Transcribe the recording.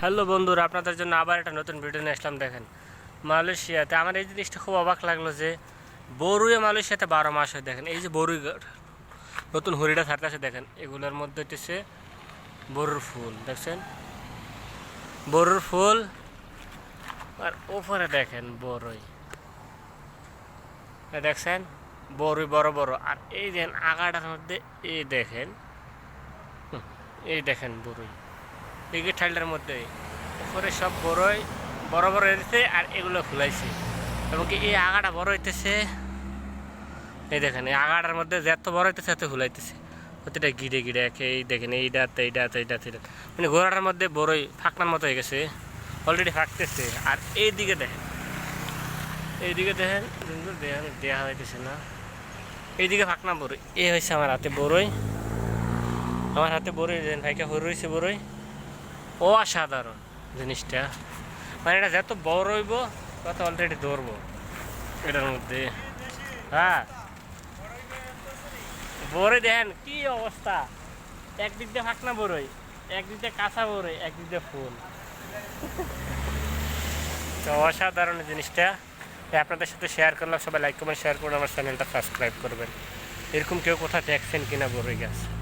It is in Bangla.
হ্যালো বন্ধুরা, আপনাদের জন্য আবার একটা নতুন ভিডিও নিয়ে আসলাম, দেখেন। মালয়েশিয়াতে আমার এই জিনিসটা খুব অবাক লাগল যে বরুয়ে মালয়েশিয়াতে বারো মাস হয়, দেখেন। এই যে বরুই নতুন হরিটা ছাড়তেছে দেখেন। এগুলোর মধ্যে হচ্ছে বরুর ফুল, দেখছেন? বরুর ফুল, আর ওপরে দেখেন বরই। দেখছেন? বরই বড় বড়। আর এই দেখেন আগাটার মধ্যে, এই দেখেন এই দেখেন বরই। এই ঠাইলটার মধ্যে। উপরে সব বড়ই, বড় বড় হয়েছে আর এগুলো ফুলাইছে। এবং কি এই আগাটা বড় হইতেছে? এই দেখেন, এই আগাটার মধ্যে যত বড় হইতেছে এত ফুলাইতেছে। প্রতিটা গিরে গিরে একে, এই দেখেন এইটাতে এইটাতে এইটাতে এইটা মানে গোড়াটার মধ্যে বড়ই ফাঁকনার মতো হয়ে গেছে। অলরেডি ফাঁকতেছে। আর এই দিকে দেখেন, এইদিকে দেখেন দেখেন দেওয়া হইতেছে না। এইদিকে ফাঁকনা বড়ই। এই হয়েছে আমার হাতে বড়ই। আমার হাতে বড়ই ভাইকে হয়ে রয়েছে বড়ই। অসাধারণ জিনিসটা। মানে এটা যত বড় হইব, তত অলরেডি ধরবো। এটার মধ্যে। হ্যাঁ। বড়ই দেখেন কি অবস্থা। একদিক দিয়ে ফাঁকনা বড়ই একদিক দিয়ে কাঁচা বড়ই একদিক দিয়ে ফুল। তো অসাধারণ জিনিসটা। আপনাদের সাথে শেয়ার করলাম, সবাই লাইক কমেন্ট শেয়ার করুন, আমার চ্যানেলটা সাবস্ক্রাইব করবেন। এরকম কেউ কোথাও দেখছেন কিনা বড়ই গাছ